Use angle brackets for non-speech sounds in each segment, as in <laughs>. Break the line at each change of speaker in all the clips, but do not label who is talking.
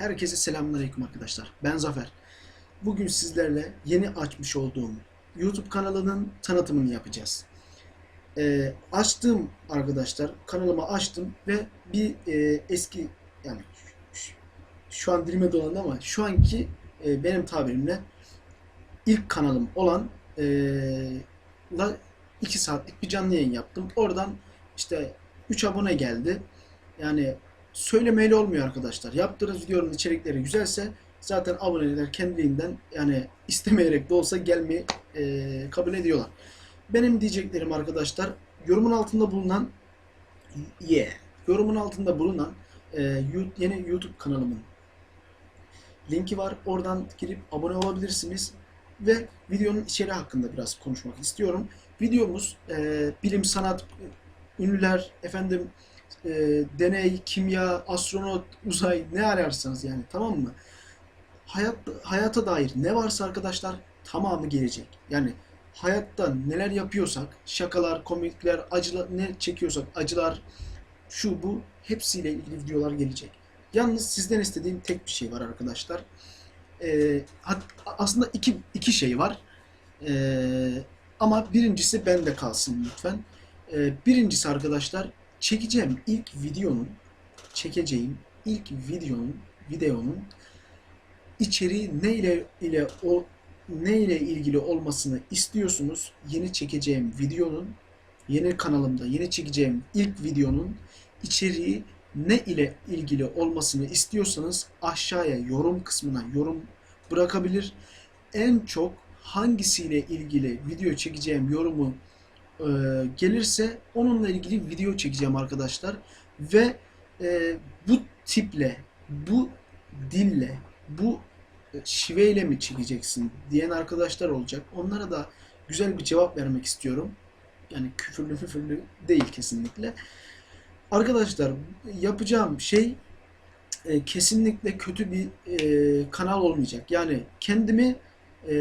Herkese selamünaleyküm arkadaşlar. Ben Zafer. Bugün sizlerle yeni açmış olduğum YouTube kanalının tanıtımını yapacağız. Ee, açtım arkadaşlar. Kanalımı açtım ve bir e, eski yani şu, şu an dilime dolandı ama şu anki e, benim tabirimle ilk kanalım olan e, la 2 saatlik bir canlı yayın yaptım. Oradan işte 3 abone geldi. Yani söylemeyle olmuyor arkadaşlar. Yaptığınız videonun içerikleri güzelse zaten aboneler kendiliğinden yani istemeyerek de olsa gelmeyi e, kabul ediyorlar. Benim diyeceklerim arkadaşlar yorumun altında bulunan yeah, yorumun altında bulunan e, yeni YouTube kanalımın linki var. Oradan girip abone olabilirsiniz. Ve videonun içeriği hakkında biraz konuşmak istiyorum. Videomuz e, bilim, sanat, ünlüler, efendim e, deney, kimya, astronot, uzay ne ararsanız yani tamam mı? Hayat hayata dair ne varsa arkadaşlar tamamı gelecek. Yani hayatta neler yapıyorsak, şakalar, komikler, acılar ne çekiyorsak, acılar, şu bu hepsiyle ilgili videolar gelecek. Yalnız sizden istediğim tek bir şey var arkadaşlar. Ee, aslında iki, iki şey var. Ee, ama birincisi bende kalsın lütfen. Ee, birincisi arkadaşlar çekeceğim ilk videonun çekeceğim ilk videonun videonun içeriği ne ile ile o ne ile ilgili olmasını istiyorsunuz? Yeni çekeceğim videonun yeni kanalımda yeni çekeceğim ilk videonun içeriği ne ile ilgili olmasını istiyorsanız aşağıya yorum kısmına yorum bırakabilir. En çok hangisiyle ilgili video çekeceğim yorumu e, gelirse onunla ilgili video çekeceğim arkadaşlar. Ve e, bu tiple, bu dille, bu şiveyle mi çekeceksin diyen arkadaşlar olacak. Onlara da güzel bir cevap vermek istiyorum. Yani küfürlü müfürlü değil kesinlikle. Arkadaşlar yapacağım şey e, kesinlikle kötü bir e, kanal olmayacak. Yani kendimi e,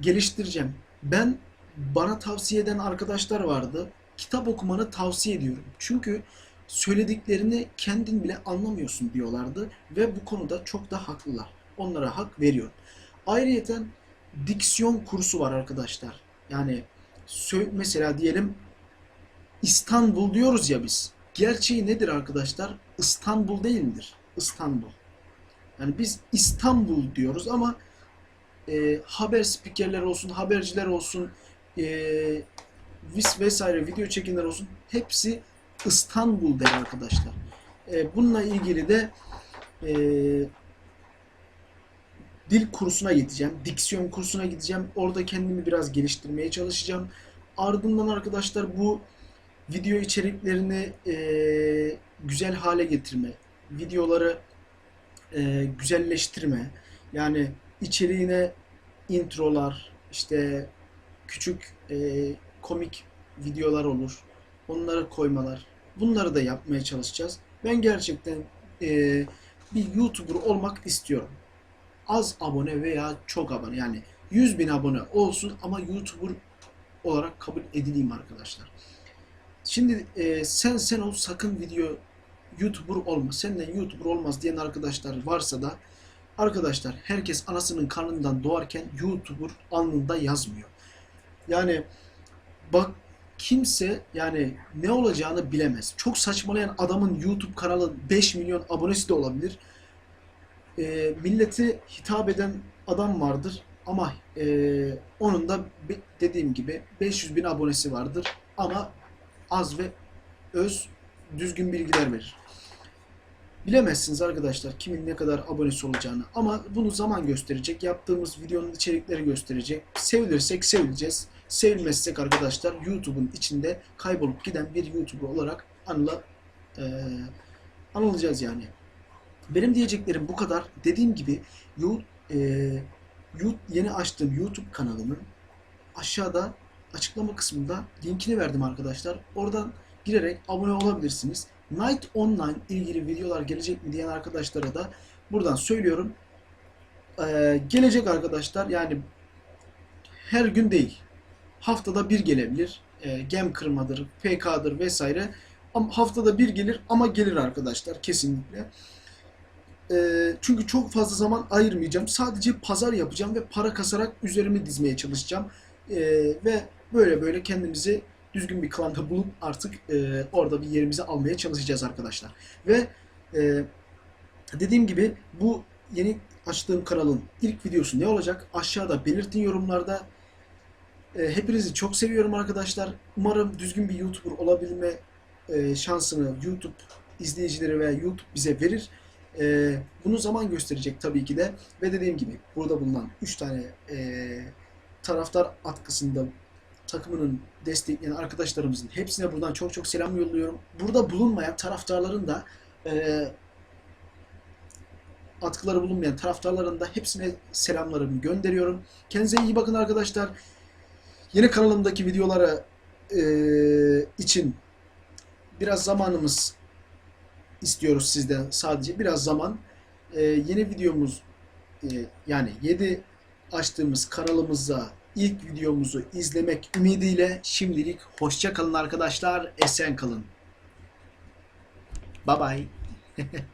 geliştireceğim. Ben bana tavsiye eden arkadaşlar vardı. Kitap okumanı tavsiye ediyorum. Çünkü söylediklerini kendin bile anlamıyorsun diyorlardı ve bu konuda çok da haklılar. Onlara hak veriyorum. Ayrıyeten diksiyon kursu var arkadaşlar. Yani mesela diyelim İstanbul diyoruz ya biz. Gerçeği nedir arkadaşlar? İstanbul değil midir? İstanbul. Yani biz İstanbul diyoruz ama e, haber spikerler olsun, haberciler olsun, e, vis vesaire video çekenler olsun hepsi İstanbul arkadaşlar. E, bununla ilgili de e, dil kursuna gideceğim, diksiyon kursuna gideceğim. Orada kendimi biraz geliştirmeye çalışacağım. Ardından arkadaşlar bu video içeriklerini e, güzel hale getirme, videoları e, güzelleştirme, yani içeriğine introlar, işte küçük e, komik videolar olur. Onları koymalar. Bunları da yapmaya çalışacağız. Ben gerçekten e, bir YouTuber olmak istiyorum. Az abone veya çok abone yani 100 bin abone olsun ama YouTuber olarak kabul edileyim arkadaşlar. Şimdi e, sen sen ol sakın video YouTuber olma. Senden YouTuber olmaz diyen arkadaşlar varsa da arkadaşlar herkes anasının karnından doğarken YouTuber alnında yazmıyor. Yani bak kimse yani ne olacağını bilemez. Çok saçmalayan adamın YouTube kanalı 5 milyon abonesi de olabilir. E, milleti hitap eden adam vardır ama e, onun da dediğim gibi 500 bin abonesi vardır ama az ve öz düzgün bilgiler verir. Bilemezsiniz arkadaşlar kimin ne kadar abonesi olacağını ama bunu zaman gösterecek. Yaptığımız videonun içerikleri gösterecek. Sevilirsek sevileceğiz. Sevilmezsek arkadaşlar YouTube'un içinde kaybolup giden bir YouTuber olarak anıla, eee, anılacağız yani. Benim diyeceklerim bu kadar. Dediğim gibi you- yeni açtığım YouTube kanalımın aşağıda açıklama kısmında linkini verdim arkadaşlar. Oradan girerek abone olabilirsiniz. Night Online ilgili videolar gelecek mi diyen arkadaşlara da buradan söylüyorum. Ee, gelecek arkadaşlar yani her gün değil. Haftada bir gelebilir. Ee, gem kırmadır, PK'dır vesaire. Ama haftada bir gelir ama gelir arkadaşlar kesinlikle. e, çünkü çok fazla zaman ayırmayacağım. Sadece pazar yapacağım ve para kasarak üzerimi dizmeye çalışacağım. E, ve böyle böyle kendimizi düzgün bir klanda bulup artık e, orada bir yerimizi almaya çalışacağız arkadaşlar. Ve e, dediğim gibi bu yeni açtığım kanalın ilk videosu ne olacak? Aşağıda belirtin yorumlarda. E, hepinizi çok seviyorum arkadaşlar. Umarım düzgün bir YouTuber olabilme e, şansını YouTube izleyicileri ve YouTube bize verir. E, bunu zaman gösterecek tabii ki de. Ve dediğim gibi burada bulunan 3 tane taraftar atkısında takımının destekleyen arkadaşlarımızın hepsine buradan çok çok selam yolluyorum. Burada bulunmayan taraftarların da e, atkıları bulunmayan taraftarların da hepsine selamlarımı gönderiyorum. Kendinize iyi bakın arkadaşlar. Yeni kanalımdaki videolara e, için biraz zamanımız istiyoruz sizden sadece biraz zaman. E, yeni videomuz e, yani 7 açtığımız kanalımıza ilk videomuzu izlemek ümidiyle şimdilik hoşça kalın arkadaşlar. Esen kalın. Bye bye. <laughs>